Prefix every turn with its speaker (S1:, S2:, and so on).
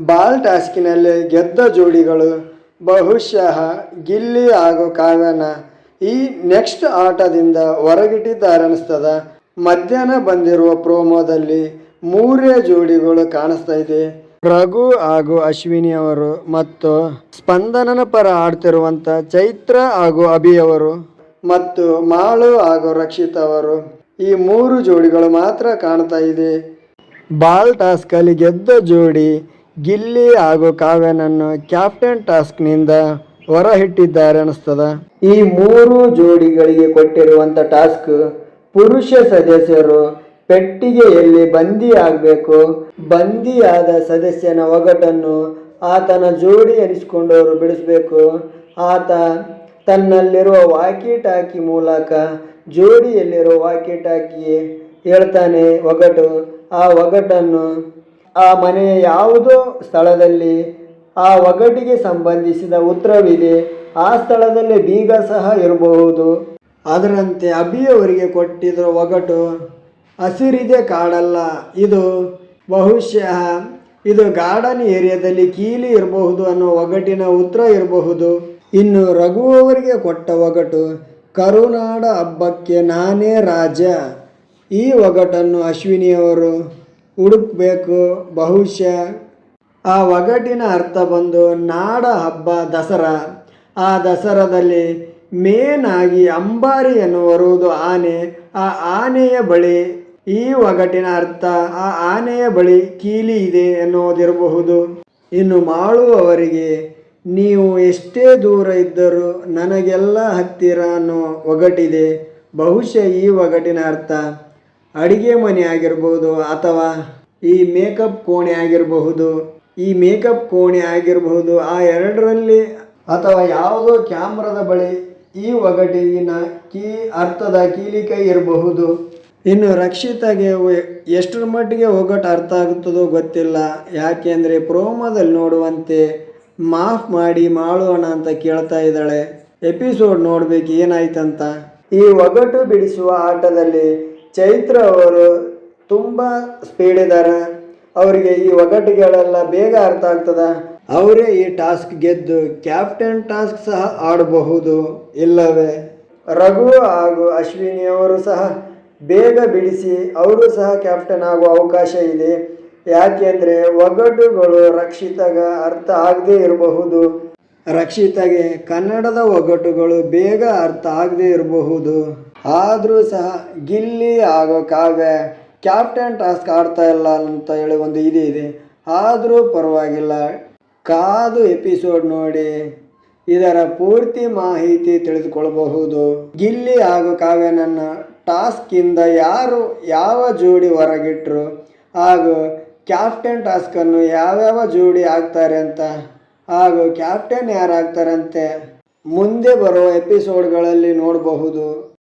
S1: Ball ಟಾಸ್ಕಿನಲ್ಲಿ ಗೆದ್ದ ಜೋಡಿಗಳು ಬಹುಶಃ ಗಿಲ್ಲಿ ಹಾಗೂ ಕಾವ್ಯನ ಈ ನೆಕ್ಸ್ಟ್ ಆಟದಿಂದ ಹೊರಗಿಟ್ಟಿದ್ದಾರನಿಸ್ತದ ಮಧ್ಯಾಹ್ನ ಬಂದಿರುವ ಪ್ರೋಮೋದಲ್ಲಿ ಮೂರೇ ಜೋಡಿಗಳು ಕಾಣಿಸ್ತಾ ಇದೆ. ರಘು ಹಾಗೂ ಅಶ್ವಿನಿ ಅವರು ಮತ್ತು ಸ್ಪಂದನನ ಪರ ಆಡ್ತಿರುವಂತ ಚೈತ್ರ ಹಾಗೂ ಅಭಿ ಅವರು ಮತ್ತು ಮಾಳು ಹಾಗೂ ರಕ್ಷಿತ್ ಅವರು ಈ ಮೂರು ಜೋಡಿಗಳು ಮಾತ್ರ ಕಾಣ್ತಾ ಇದೆ. ಬಾಲ್ ಟಾಸ್ಕಲ್ಲಿ ಗೆದ್ದ ಜೋಡಿ ಗಿಲ್ಲಿ ಹಾಗೂ ಕಾವ್ಯನನ್ನು ಕ್ಯಾಪ್ಟನ್ ಟಾಸ್ಕ್ನಿಂದ ಹೊರಹಿಟ್ಟಿದ್ದಾರೆ ಅನಿಸ್ತದ ಈ ಮೂರು ಜೋಡಿಗಳಿಗೆ ಕೊಟ್ಟಿರುವಂಥ ಟಾಸ್ಕ್ ಪುರುಷ ಸದಸ್ಯರು ಪೆಟ್ಟಿಗೆಯಲ್ಲಿ ಬಂದಿ ಬಂದಿಯಾದ ಸದಸ್ಯನ ಒಗಟನ್ನು ಆತನ ಜೋಡಿ ಎನಿಸಿಕೊಂಡವರು ಬಿಡಿಸಬೇಕು. ಆತ ತನ್ನಲ್ಲಿರುವ ವಾಕಿ ಟಾಕಿ ಮೂಲಕ ಜೋಡಿಯಲ್ಲಿರುವ ವಾಕಿ ಟಾಕಿ ಹೇಳ್ತಾನೆ ಒಗಟು. ಆ ಒಗಟನ್ನು ಆ ಮನೆಯ ಯಾವುದೋ ಸ್ಥಳದಲ್ಲಿ ಆ ಒಗಟಿಗೆ ಸಂಬಂಧಿಸಿದ ಉತ್ತರವಿದೆ ಆ ಸ್ಥಳದಲ್ಲಿ ಬೀಗ ಸಹ ಇರಬಹುದು. ಅದರಂತೆ ಅಭಿಯವರಿಗೆ ಕೊಟ್ಟಿರೋ ಒಗಟು ಹಸಿರಿದೆ ಕಾಡಲ್ಲ. ಇದು ಬಹುಶಃ ಇದು ಗಾರ್ಡನ್ ಏರಿಯಾದಲ್ಲಿ ಕೀಲಿ ಇರಬಹುದು ಅನ್ನೋ ಒಗಟಿನ ಉತ್ತರ ಇರಬಹುದು. ಇನ್ನು ರಘು ಅವರಿಗೆ ಕೊಟ್ಟ ಒಗಟು ಕರುನಾಡ ಹಬ್ಬಕ್ಕೆ ನಾನೇ ರಾಜ. ಈ ಒಗಟನ್ನು ಅಶ್ವಿನಿಯವರು ಹುಡುಕ್ಬೇಕು ಬಹುಶಃ. ಆ ಒಗಟಿನ ಅರ್ಥ ಬಂದು ನಾಡ ಹಬ್ಬ ದಸರಾ. ಆ ದಸರಾದಲ್ಲಿ ಮೇನ್ ಆಗಿ ಅಂಬಾರಿ ಎನ್ನುವರುವುದು ಆನೆ, ಆ ಆನೆಯ ಬಳಿ. ಈ ಒಗಟಿನ ಅರ್ಥ, ಆ ಆನೆಯ ಬಳಿ ಕೀಲಿ ಇದೆ ಎನ್ನುವುದಿರಬಹುದು. ಇನ್ನು ಮಾಡುವವರಿಗೆ ನೀವು ಎಷ್ಟೇ ದೂರ ಇದ್ದರೂ ನನಗೆಲ್ಲ ಹತ್ತಿರ ಅನ್ನೋ ಒಗಟಿದೆ. ಬಹುಶಃ ಈ ಒಗಟಿನ ಅರ್ಥ ಅಡಿಗೆ ಮನೆ ಆಗಿರ್ಬೋದು ಅಥವಾ ಈ ಮೇಕಪ್ ಕೋಣೆ ಆಗಿರಬಹುದು, ಈ ಮೇಕಪ್ ಕೋಣೆ ಆಗಿರಬಹುದು, ಆ ಎರಡರಲ್ಲಿ ಅಥವಾ ಯಾವುದೋ ಕ್ಯಾಮ್ರದ ಬಳಿ ಈ ಒಗಟಿನ ಕೀ ಅರ್ಥದ ಕೀಲಿಕೈ ಇರಬಹುದು. ಇನ್ನು ರಕ್ಷಿತಗೆ ಎಷ್ಟರ ಮಟ್ಟಿಗೆ ಒಗಟು ಅರ್ಥ ಆಗುತ್ತದೋ ಗೊತ್ತಿಲ್ಲ. ಯಾಕೆಂದರೆ ಪ್ರೋಮೋದಲ್ಲಿ ನೋಡುವಂತೆ ಮಾಫ್ ಮಾಡಿ ಮಾಡೋಣ ಅಂತ ಕೇಳ್ತಾ ಇದ್ದಾಳೆ. ಎಪಿಸೋಡ್ ನೋಡ್ಬೇಕು ಏನಾಯ್ತಂತ. ಈ ಒಗಟು ಬಿಡಿಸುವ ಆಟದಲ್ಲಿ ಚೈತ್ರ ಅವರು ತುಂಬ ಸ್ಪೀಡ್ ಇದ್ದಾರೆ ಅವರಿಗೆ ಈ ಒಗಟುಗಳೆಲ್ಲ ಬೇಗ ಅರ್ಥ ಆಗ್ತದ. ಅವರೇ ಈ ಟಾಸ್ಕ್ ಗೆದ್ದು ಕ್ಯಾಪ್ಟನ್ ಟಾಸ್ಕ್ ಸಹ ಆಡಬಹುದು ಇಲ್ಲವೇ? ರಘು ಹಾಗೂ ಅಶ್ವಿನಿ ಅವರು ಸಹ ಬೇಗ ಬಿಡಿಸಿ ಅವರು ಸಹ ಕ್ಯಾಪ್ಟನ್ ಆಗುವ ಅವಕಾಶ ಇದೆ. ಯಾಕೆಂದರೆ ಒಗಟುಗಳು ರಕ್ಷಿತಗ ಅರ್ಥ ಆಗದೇ ಇರಬಹುದು. ರಕ್ಷಿತಗೆ ಕನ್ನಡದ ಒಗಟುಗಳು ಬೇಗ ಅರ್ಥ ಆಗದೇ ಇರಬಹುದು. ಆದರೂ ಸಹ ಗಿಲ್ಲಿ ಹಾಗೂ ಕಾವ್ಯ ಕ್ಯಾಪ್ಟನ್ ಟಾಸ್ಕ್ ಆಡ್ತಾ ಇಲ್ಲ ಅಂತ ಹೇಳಿ ಒಂದು ಇದು ಇದೆ. ಆದರೂ ಪರವಾಗಿಲ್ಲ, ಕಾದು ಎಪಿಸೋಡ್ ನೋಡಿ, ಇದರ ಪೂರ್ತಿ ಮಾಹಿತಿ ತಿಳಿದುಕೊಳ್ಳಬಹುದು ಗಿಲ್ಲಿ ಹಾಗೂ ಕಾವ್ಯನನ್ನ ಟಾಸ್ಕಿಂದ ಯಾರು, ಯಾವ ಜೋಡಿ ಹೊರಗಿಟ್ರು, ಹಾಗೂ ಕ್ಯಾಪ್ಟನ್ ಟಾಸ್ಕನ್ನು ಯಾವ್ಯಾವ ಜೋಡಿ ಆಗ್ತಾರೆ ಅಂತ, ಹಾಗೂ ಕ್ಯಾಪ್ಟನ್ ಯಾರಾಗ್ತಾರಂತೆ, ಮುಂದೆ ಬರುವ ಎಪಿಸೋಡ್ಗಳಲ್ಲಿ ನೋಡಬಹುದು.